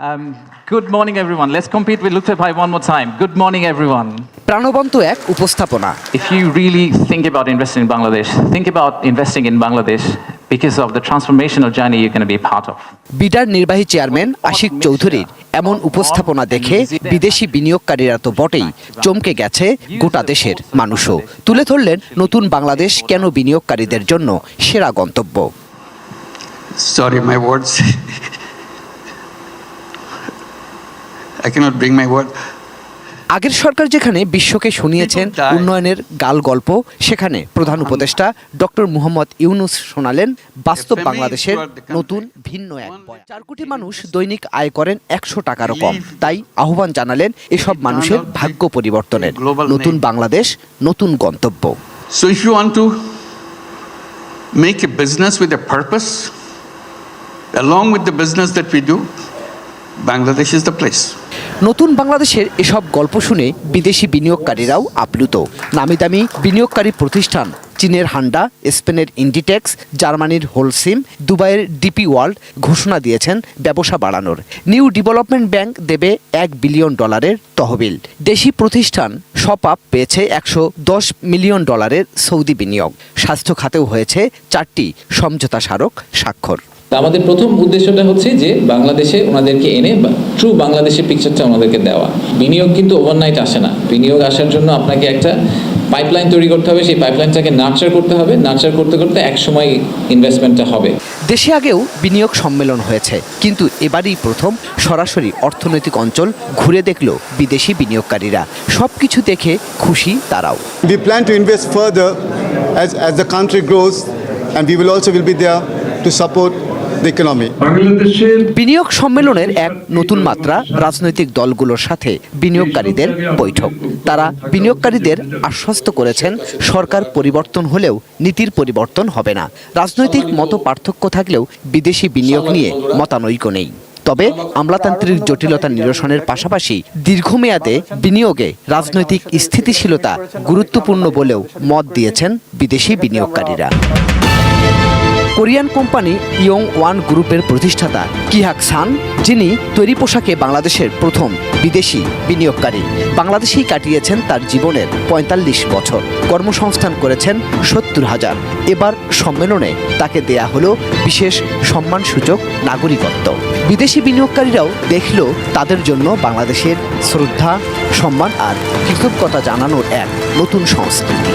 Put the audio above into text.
Um, good morning, everyone. Let's compete with Luther Bhai one more time. Good morning, everyone. প্রাণবন্ত এক উপস্থাপনা If you really think about investing in Bangladesh, think about investing in Bangladesh because of the transformational journey you're going to be part of. বিডার নির্বাহী chairman Ashiq চৌধুরীর এমন উপস্থাপনা দেখে বিদেশি বিনিয়োগকারীরা তো বটেই চমকে গেছে গোটা দেশের মানুষও তুলে ধরলেন নতুন বাংলাদেশ কেন বিনিয়োগকারীদের জন্য সেরা গন্তব্য Sorry, my words. আগের সরকার যেখানে বিশ্বকে শুনিয়েছেন উন্নয়নের গাল গল্প সেখানে প্রধান উপদেষ্টা ডক্টর মুহম্মদ ইউনুস শোনালেন বাস্তব বাংলাদেশের নতুন ভিন্ন এক চার কোটি মানুষ দৈনিক আয় করেন একশো টাকারও কম। তাই আহ্বান জানালেন এসব মানুষের ভাগ্য পরিবর্তনের। নতুন বাংলাদেশ নতুন গন্তব্য। You want to make a business with a purpose, along with the business that we do, Bangladesh is the place. নতুন বাংলাদেশের এসব গল্প শুনে বিদেশি বিনিয়োগকারীরাও আপ্লুত। নামি দামি বিনিয়োগকারী প্রতিষ্ঠান, চীনের হান্ডা, স্পেনের ইন্ডিটেক্স, জার্মানির হোলসিম, দুবাইয়ের ডিপি ওয়ার্ল্ড ঘোষণা দিয়েছেন ব্যবসা বাড়ানোর। নিউ ডেভেলপমেন্ট ব্যাংক দেবে এক বিলিয়ন ডলারের তহবিল। দেশি প্রতিষ্ঠান সপ আপ পেয়েছে একশো দশ মিলিয়ন ডলারের সৌদি বিনিয়োগ। স্বাস্থ্য খাতেও হয়েছে চারটি সমঝোতা স্মারক স্বাক্ষর। তা আমাদের প্রথম উদ্দেশ্যটা হচ্ছে যে বাংলাদেশে ওনাদেরকে এনে ট্রু বাংলাদেশের পিকচারটা ওনাদেরকে দেওয়া। বিনিয়োগ কিন্তু ওভারনাইট আসে না। বিনিয়োগ আসার জন্য আপনাকে একটা পাইপলাইন তৈরি করতে হবে। সেই পাইপলাইনটাকে নার্চার করতে হবে। নার্চার করতে করতে এক সময় ইনভেস্টমেন্টটা হবে। দেশে আগেও বিনিয়োগ সম্মেলন হয়েছে। কিন্তু এবারই প্রথম সরাসরি অর্থনৈতিক অঞ্চল ঘুরে দেখল বিদেশি বিনিয়োগকারীরা। সব কিছু দেখে খুশি তারাও। We plan to invest further as, as the country grows, and we will also will be there to support the economy. বাংলাদেশের বিনিয়োগ সম্মেলনের এক নতুন মাত্রা রাজনৈতিক দলগুলোর সাথে বিনিয়োগকারীদের বৈঠক। তারা বিনিয়োগকারীদের আশ্বস্ত করেছেন, সরকার পরিবর্তন হলেও নীতির পরিবর্তন হবে না। রাজনৈতিক মত পার্থক্য থাকলেও বিদেশি বিনিয়োগ নিয়ে মতানৈক্য নেই। তবে আমলাতান্ত্রিক জটিলতা নিরসনের পাশাপাশি দীর্ঘমেয়াদে বিনিয়োগে রাজনৈতিক স্থিতিশীলতা গুরুত্বপূর্ণ বলেও মত দিয়েছেন বিদেশি বিনিয়োগকারীরা। কোরিয়ান কোম্পানি ইয়ং ওয়ান গ্রুপের প্রতিষ্ঠাতা কিহাক সান, যিনি তৈরি পোশাকে বাংলাদেশের প্রথম বিদেশি বিনিয়োগকারী। বাংলাদেশেই কাটিয়েছেন তার জীবনের পঁয়তাল্লিশ বছর। কর্মসংস্থান করেছেন সত্তর হাজার। এবার সম্মেলনে তাকে দেয়া হলো বিশেষ সম্মানসূচক নাগরিকত্ব। বিদেশি বিনিয়োগকারীরাও দেখল তাদের জন্য বাংলাদেশের শ্রদ্ধা, সম্মান আর কৃতজ্ঞতা জানানোর এক নতুন সংস্কৃতি।